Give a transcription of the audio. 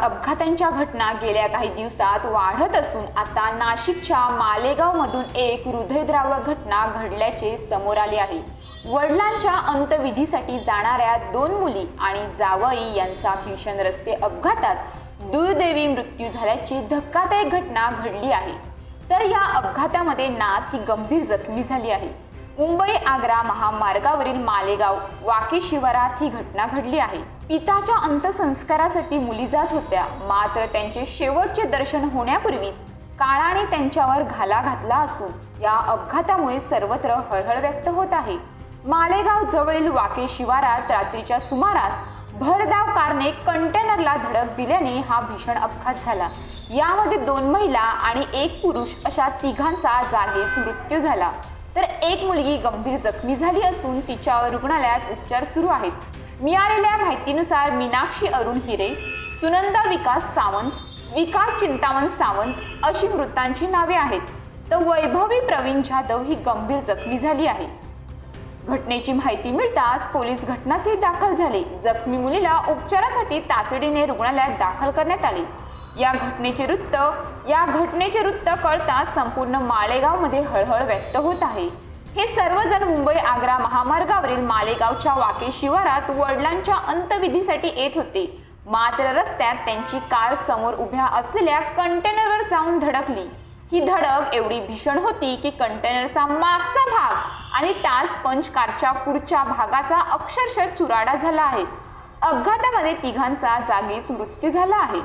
अपघातांच्या घटना गेल्या काही दिवसात वाढत असून आता नाशिकच्या मालेगावमधून एक हृदयद्रावक घटना घडल्याचे समोर आले आहे. वडिलांच्या अंत्यविधीसाठी जाणाऱ्या दोन मुली आणि जावई यांचा भीषण रस्ते अपघातात दुर्दैवी मृत्यू झाल्याची धक्कादायक घटना घडली आहे. तर या अपघातामध्ये नाथ ही गंभीर जखमी झाली आहे. मुंबई आग्रा महामार्गावरील मालेगाव वाकी शिवारात ही घटना घडली आहे. पिताच्या अंत्यसंस्कारासाठी मुली जात होत्या. मात्र त्यांचे शेवटचे दर्शन होण्यापूर्वी काळाने त्यांच्यावर घाला घातला असून या अपघातामुळे सर्वत्र हळहळ व्यक्त होत आहे. मालेगाव जवळील वाके शिवारात रात्रीच्या सुमारास भरधाव कारने कंटेनरला धडक दिल्याने हा भीषण अपघात झाला. यामध्ये दोन महिला आणि एक पुरुष अशा तिघांचा जागीच मृत्यू झाला. तर एक मुलगी गंभीर जखमी झाली असून तिच्यावर रुग्णालयात उपचार सुरू आहेत. मिळालेल्या माहितीनुसार मीनाक्षी अरुण हिरे सुनंदा विकास सावंत विकास चिंतामण सावंत अशी मृतांची नावे आहेत. तर वैभवी प्रवीण जाधव ही गंभीर जखमी झाली आहे. घटनेची माहिती मिळताच पोलीस घटनास्थळी दाखल झाले. जखमी मुलीला उपचारासाठी तातडीने रुग्णालयात दाखल करण्यात आले. या घटनेचे वृत्त या घटनेचे वृत्त कळताच संपूर्ण मालेगावमध्ये हळहळ व्यक्त होत आहे. हे सर्वजण मुंबई आग्रा महामार्गावरील मालेगावच्या वाके शिवारात वडिलांच्या अंत्यविधीसाठी येत होते. मात्र रस्त्यात त्यांची कार समोर उभ्या असलेल्या कंटेनरवर जाऊन धडकली. ही धडक एवढी भीषण होती की कंटेनरचा मागचा भाग आणि टाच पंच कारच्या पुढच्या भागाचा अक्षरशः चुराडा झाला आहे. अपघातामध्ये तिघांचा जागीच मृत्यू झाला आहे.